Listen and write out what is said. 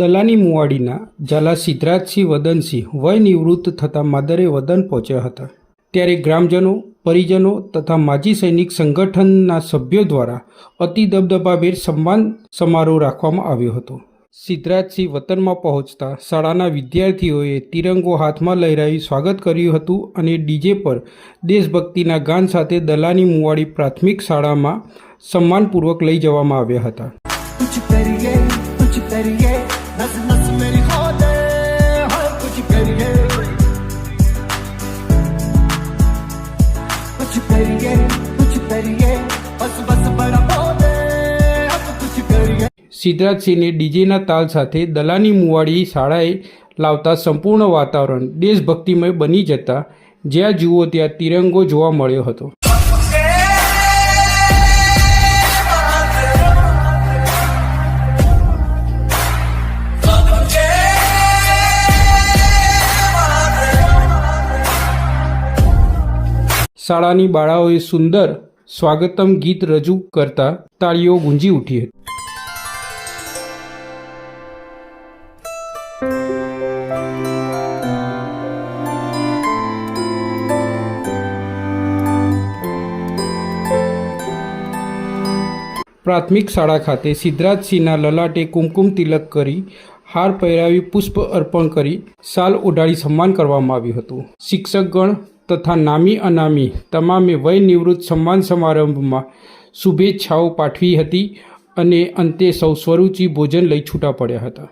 દલાની મુવાડીના ઝાલા સિદ્ધરાજસિંહ વદનસિંહ વય નિવૃત્ત થતા માદરે વદન પહોંચ્યા હતા. ત્યારે ગ્રામજનો, પરિજનો તથા માજી સૈનિક સંગઠનના સભ્યો દ્વારા અતિ દબદબાભેર સન્માન સમારોહ રાખવામાં આવ્યો હતો. સિદ્ધરાજસિંહ વતનમાં પહોંચતા શાળાના વિદ્યાર્થીઓએ તિરંગો હાથમાં લહેરાવી સ્વાગત કર્યું હતું અને ડીજે પર દેશભક્તિના ગાન સાથે દલાની મુવાડી પ્રાથમિક શાળામાં સન્માનપૂર્વક લઈ જવામાં આવ્યા હતા. कुछ करिए कुछ करिए नस नस मेरी खो दे हाँ कुछ करिए कुछ करिए कुछ करिए बस बस बड़ा बोले अब कुछ करिए સિદ્ધરાજસિંહને ડીજેના તાલ સાથે દલાની મુવાડી શાળાએ લાવતા સંપૂર્ણ વાતાવરણ દેશભક્તિમય બની જતા જ્યાં જુઓ ત્યાં તિરંગો જોવા મળ્યો હતો શાળાની બાળાઓએ સુંદર સ્વાગતમ ગીત રજૂ કરતા તાળીઓ ગુંજી ઉઠી હતી. પ્રાથમિક શાળા ખાતે સિદ્ધરાજસિંહના લલાટે કુમકુમ તિલક કરી હાર પહેરાવી પુષ્પ અર્પણ કરી શાલ ઓઢાડી સન્માન કરવામાં આવ્યું હતું. શિક્ષકગણ તથા નામી અનામી તમામે વય નિવૃત્ત સન્માન સમારંભમાં શુભેચ્છાઓ પાઠવી હતી અને અંતે સૌ સ્વરૂચિ ભોજન લઈ છૂટા પડ્યા હતા.